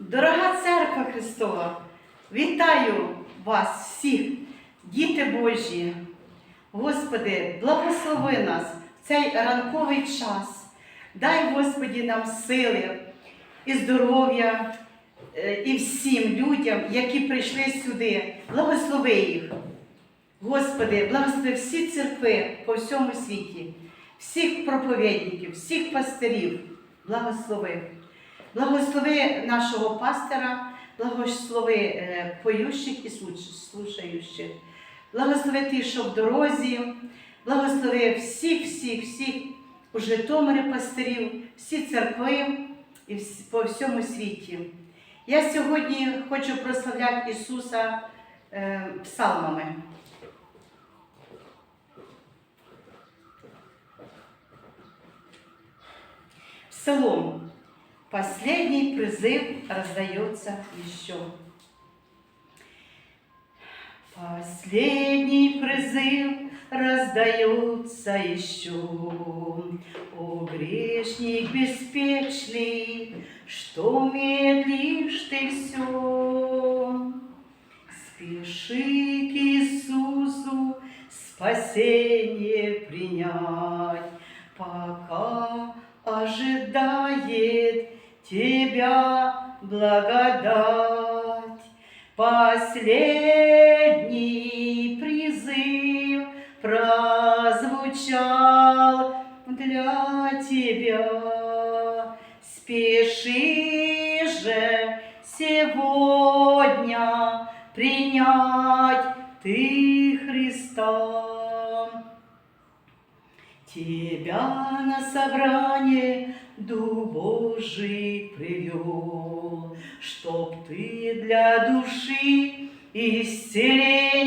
Дорога церква Христова, вітаю вас всіх, діти Божі. Господи, благослови нас в цей ранковий час. Дай, Господі, нам сили і здоров'я е, і всім людям, які прийшли сюди. Благослови їх. Господи, благослови всі церкви по всьому світі, всіх проповідників, всіх пастирів. Благослови. Благослови нашого пастора, благослови е, поющих і слушаючих. Благослови ті, що в дорозі, благослови всіх, всіх, всіх у Житомирі пастирів, всі церкви і по всьому світі. Я сьогодні хочу прославляти Ісуса е, псалмами. Псалом. Последний призыв раздается еще. Последний призыв раздается еще. О, грешник беспечный, что медлишь ты все? Спеши к Иисусу спасение принять, пока ожидает тебя благодать. Последний призыв прозвучал для тебя. Спеши же сегодня принять ты Христа. Тебя на собрание Дух Божий привел, Чтоб ты для души исцеление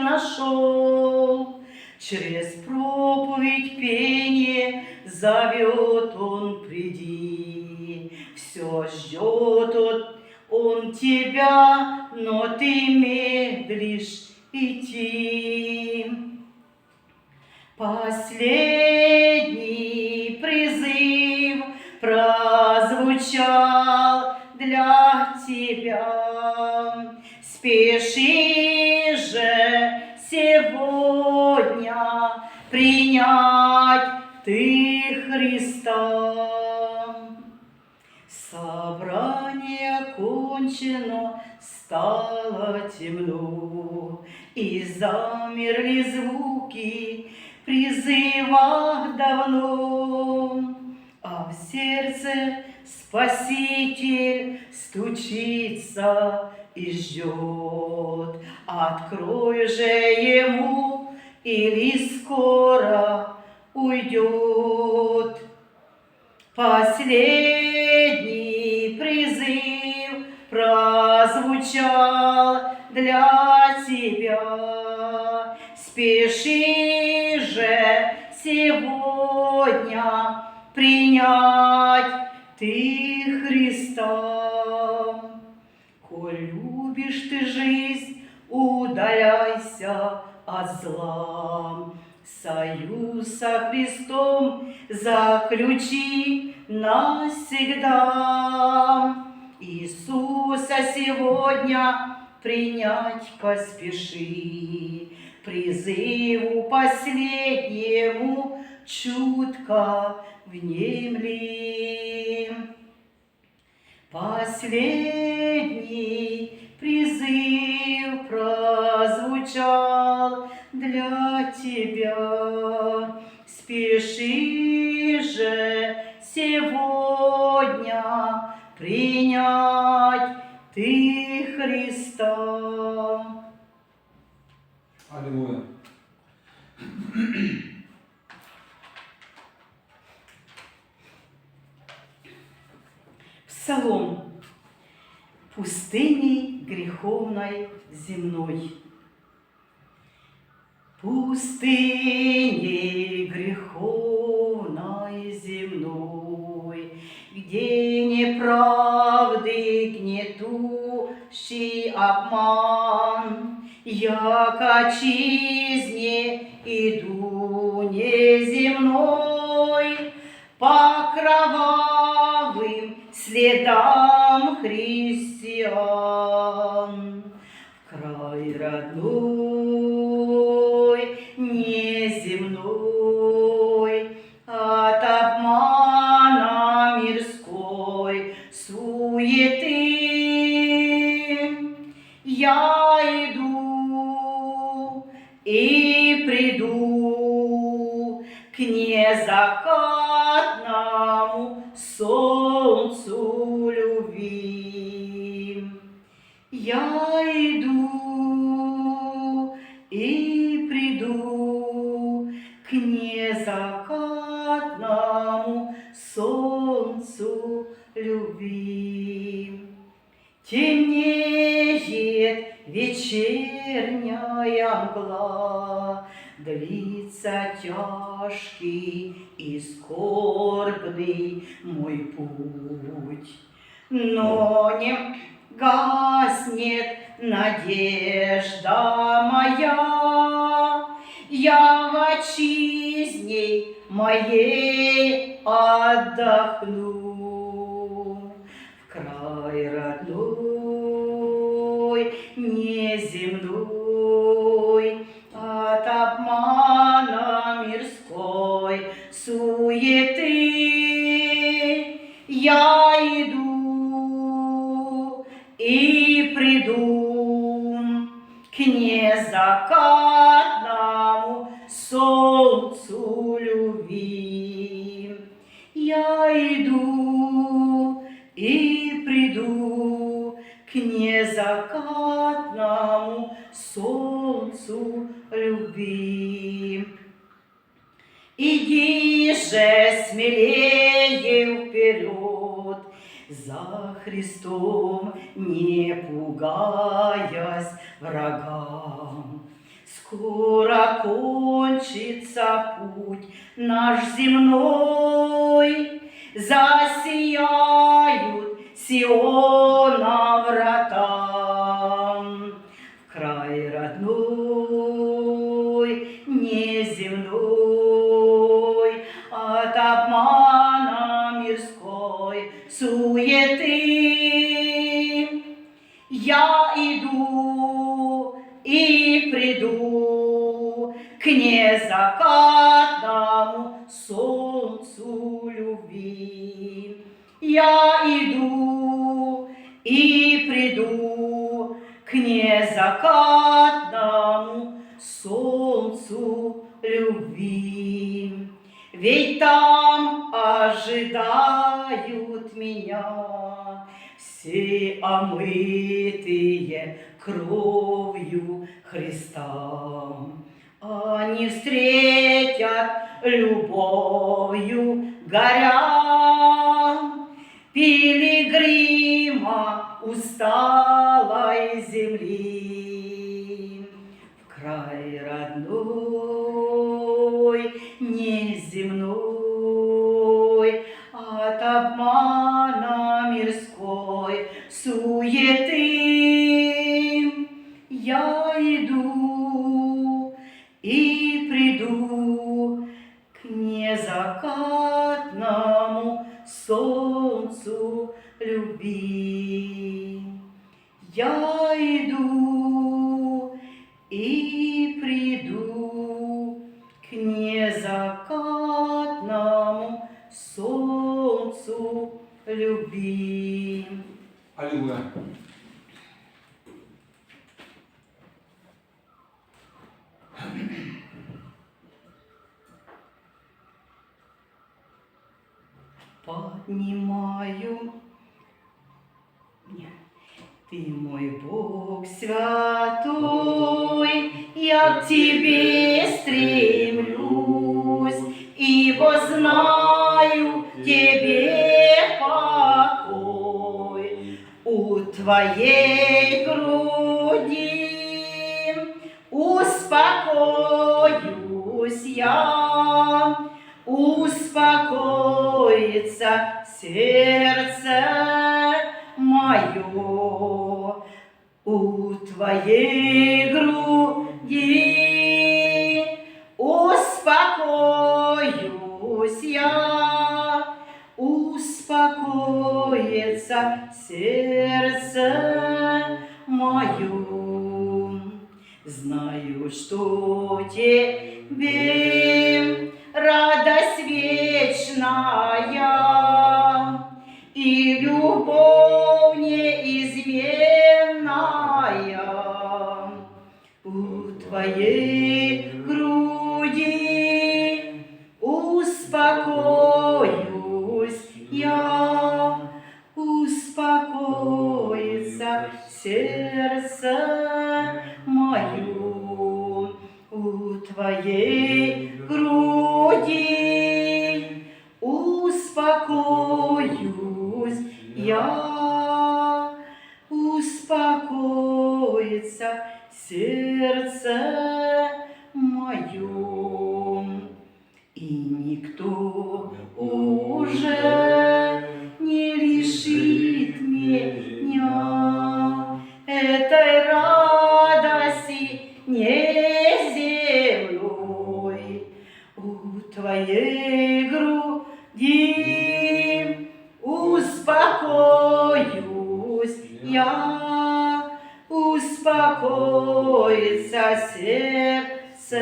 нашел. Через проповедь пение зовет Он, приди. Все ждет он, он тебя, но ты медлишь идти. Последний призыв прозвучал для тебя. Спеши же сегодня принять ты Христа. Собрание окончено, стало темно, И замерли звуки призыва давно. А в сердце Спаситель стучится и ждет. Открой же ему, или скоро уйдет. Последний призыв прозвучал для тебя. Спеши же сегодня принять ты Христа. Коль любишь ты жизнь, удаляйся от зла. Союз со Христом заключи навсегда. Иисуса сегодня принять поспеши, Призыву последнему чутко внемли. Последний призыв прозвучал для тебя. Спеши же сегодня принять ты Христа. Аллилуйя. Псалом пустыни греховной земной. Пустыни греховной земной, Где неправды гнетущий обман, Я к отчизне иду неземной, По кровавым следам христиан. Край родной, неземной, от обмана мирской суеты. Я иду и приду к незакатному тяжкий и скорбный мой путь. Но не гаснет надежда моя, Я в отчизне моей отдохну. Незакатному солнцу любви. Я иду и приду к незакатному солнцу любви. Иди же смелее вперед, за Христом не пугаясь врагам. Скоро кончится путь наш земной, засияют Сиона Ведь там ожидают меня все омытые кровью Христа. Они встретят любовью горя пилигрима усталой земли. Суеты я иду Нет. Ты мой Бог святой, я к Тебе стремлюсь, ибо знаю Тебе покой у Твоей груди. Успокоюсь я, успокоится сердце мое у твоей груди. Успокоюсь я, успокоится сердце мое. Знаю, что тебе сердце мое у твоей груди. Успокоюсь я, успокоится сердце мое, и никто успокоится сердце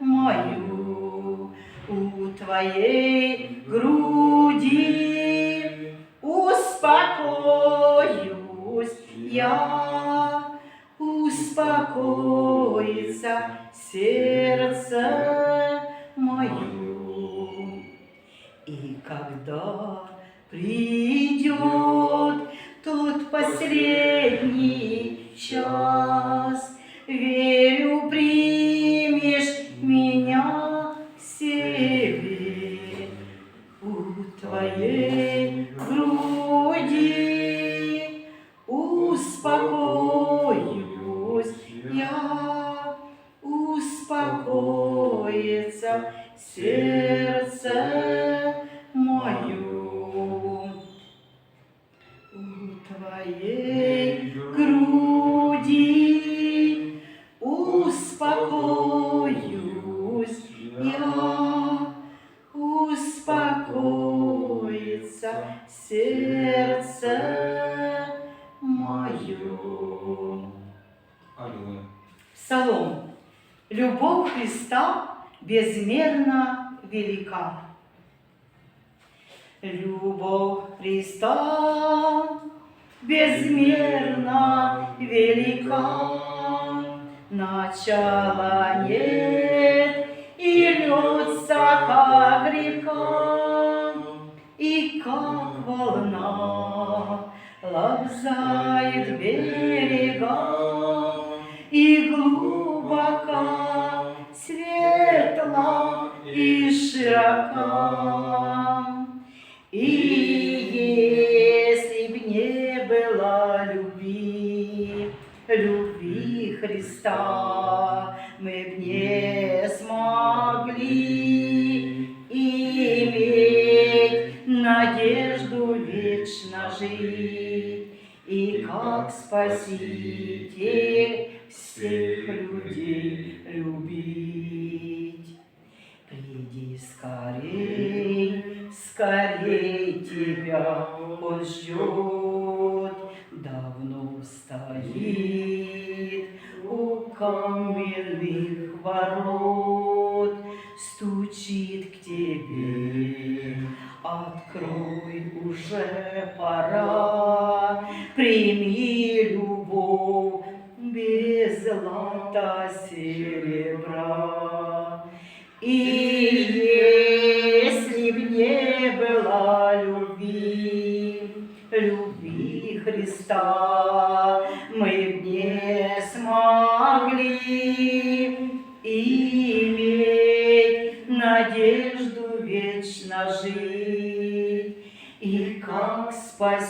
мое у твоей груди успокоюсь я, успокоится сердце мое. И когда придет тот последний час, Любовь Христа безмерно велика. Любовь Христа безмерно велика. Начала нет и льется, как река, и как волна лобзает берега, и глубоко, светла и широка. И если б не было любви, любви Христа, мы б не смогли иметь надежду вечно жить и как Спаситель всех людей любить. У каменных ворот, стучит к тебе. Открой уже пора,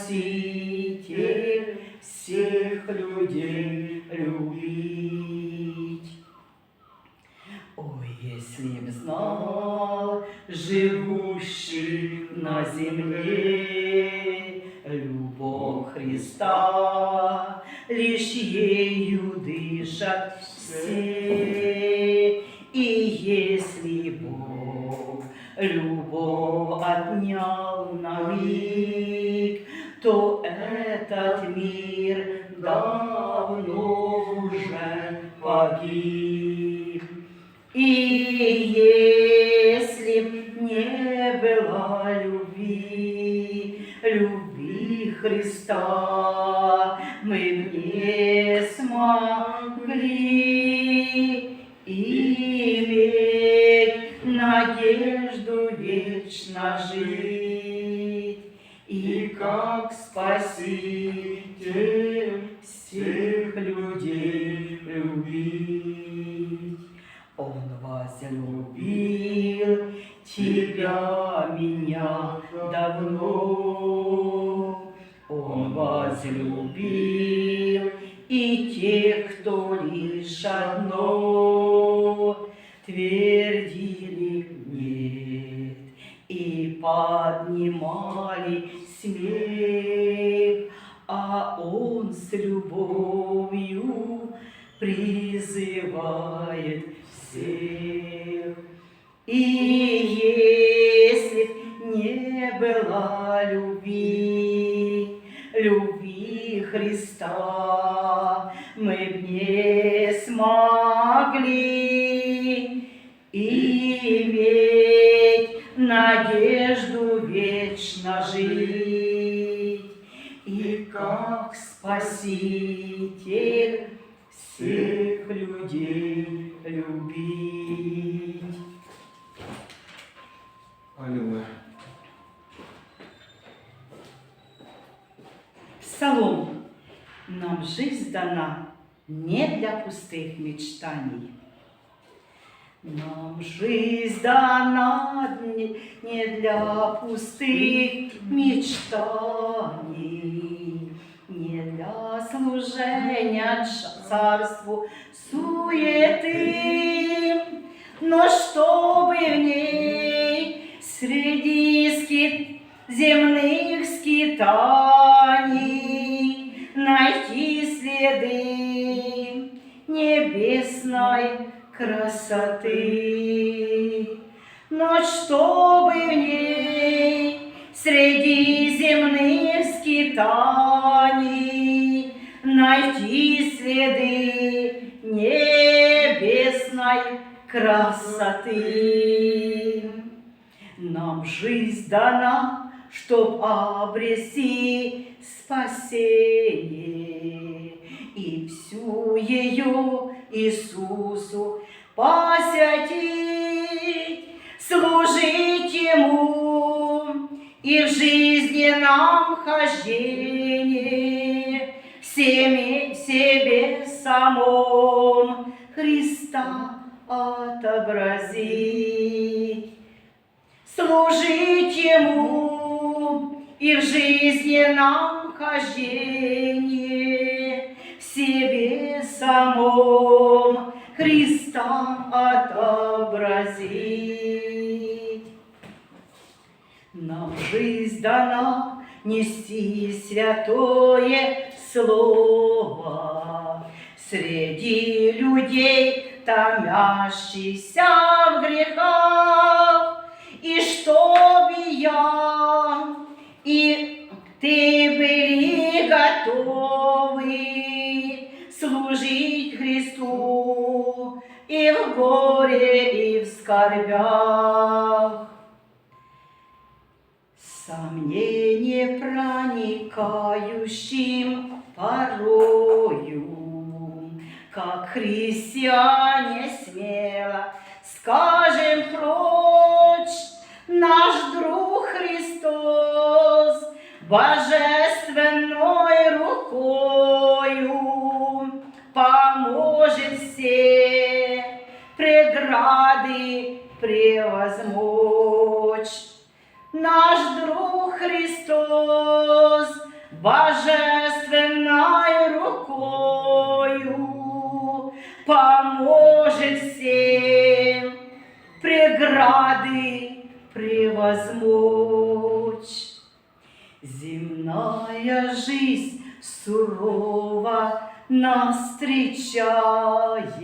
Спаситель всех людей любить. Ой, если б знал живущий на земле любовь Христа, лишь ею дышат все. Кто лишь одно твердили нет и поднимали смех, а он с любовью призывает всех. И жить. И как Спаситель всех людей любить. Аллилуйя. Псалом. Нам жизнь дана не для пустых мечтаний. Нам жизнь дана не для пустых мечтаний, не для служения царству суеты, но чтобы в ней среди скит земных скитаний найти следы небесной красоты. Но чтобы в ней среди земных скитаний найти следы небесной красоты. Нам жизнь дана, чтоб обрести спасение и всю ее Иисусу посвятить, служить Ему и в жизненном хождении в себе самом Христа отобразить. Служить Ему и в жизненном хождении в себе самом Христа отобразить. Нам жизнь дана нести святое слово среди людей, томящихся в грехах, и чтобы я и ты были готовы служить Христу и в горе, и в скорбях. Сомнение проникающим порою, как христиане смело скажем прочь, наш друг Христос божественной рукою преграды превозмочь. Наш друг Христос божественной рукою поможет всем преграды превозмочь. Земная жизнь сурова нас встречает,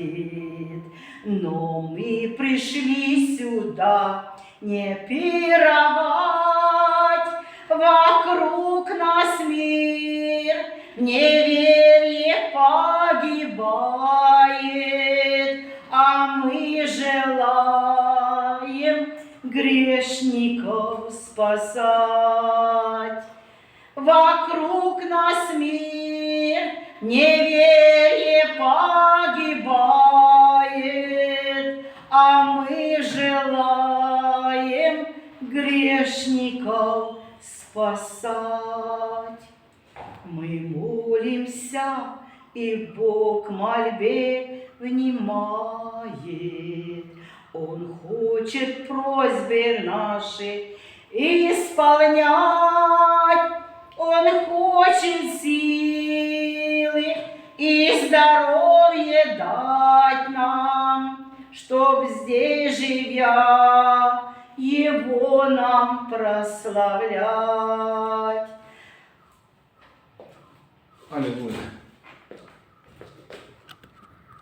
но мы пришли сюда не пировать, вокруг нас мир неверие погибает, а мы желаем грешников спасать. Вокруг нас мир, неверие погибает, а мы желаем грешников спасать. Мы молимся, и Бог мольбе внимает. Он хочет просьбы наши исполнять. Он хочет силы и здоровье дать нам, чтоб здесь живя его нам прославлять. Аллилуйя.